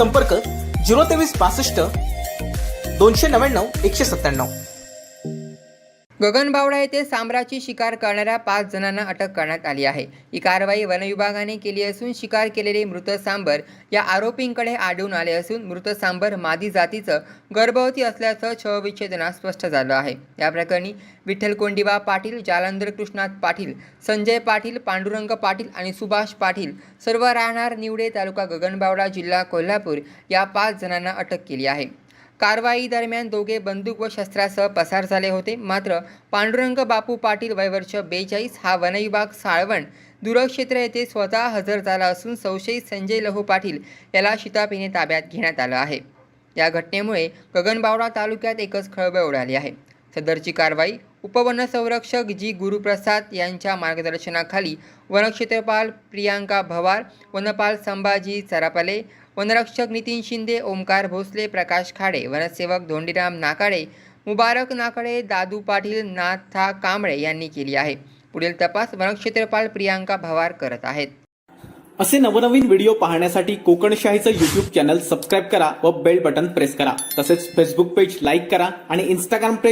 संपर्क झिरो तेवीस बासष्ट दोनशे नव्याण्णव एकशे सत्त्याण्णव. गगनबावडा येथे सांबराची शिकार करणाऱ्या पाच जणांना अटक करण्यात आली आहे. ही कारवाई वनविभागाने केली असून शिकार केलेले मृत सांबर या आरोपींकडे आढळून आले असून मृत सांबर मादी जातीचं गर्भवती असल्याचं छविच्छेदनात स्पष्ट झालं आहे. या प्रकरणी विठ्ठल कोंडिबा पाटील जालंधर कृष्णात पाटील संजय पाटील पांडुरंग पाटील आणि सुभाष पाटील सर्व राहणार निवडे तालुका गगनबावडा जिल्हा कोल्हापूर या पाच जणांना अटक केली आहे. कारवाई दरम्यान दोघे बंदूक व शस्त्रासह पसार झाले होते. मात्र पांडुरंग बापू पाटील वयवर्ष बेचाळीस हा वनविभाग साळवण दूरक्षेत्र येथे स्वतः हजर झाला असून संशयित संजय लहू पाटील याला शितापीने ताब्यात घेण्यात आलं आहे. या घटनेमुळे गगनबावडा तालुक्यात एकच खळबळ उडाली आहे. सदरची कारवाई उपवनसंरक्षक जी गुरुप्रसाद यांच्या मार्गदर्शनाखाली वनक्षेत्रपाल प्रियांका भवार वनपाल संभाजी चरापले वनरक्षक नितीन शिंदे ओमकार भोसले प्रकाश खाडे वनसेवक धोंडीराम नाकाडे मुबारक नाकाडे दादू पाटील नाथा कांबळे यांनी केली आहे. पुढील तपास वनक्षेत्रपाल प्रियांका भवार करत आहेत. असे नवनवीन व्हिडिओ पाहण्यासाठी कोकणशाहीचं युट्यूब चॅनल सबस्क्राईब करा व बेल बटन प्रेस करा. तसेच फेसबुक पेज लाईक करा आणि इंस्टाग्राम पेज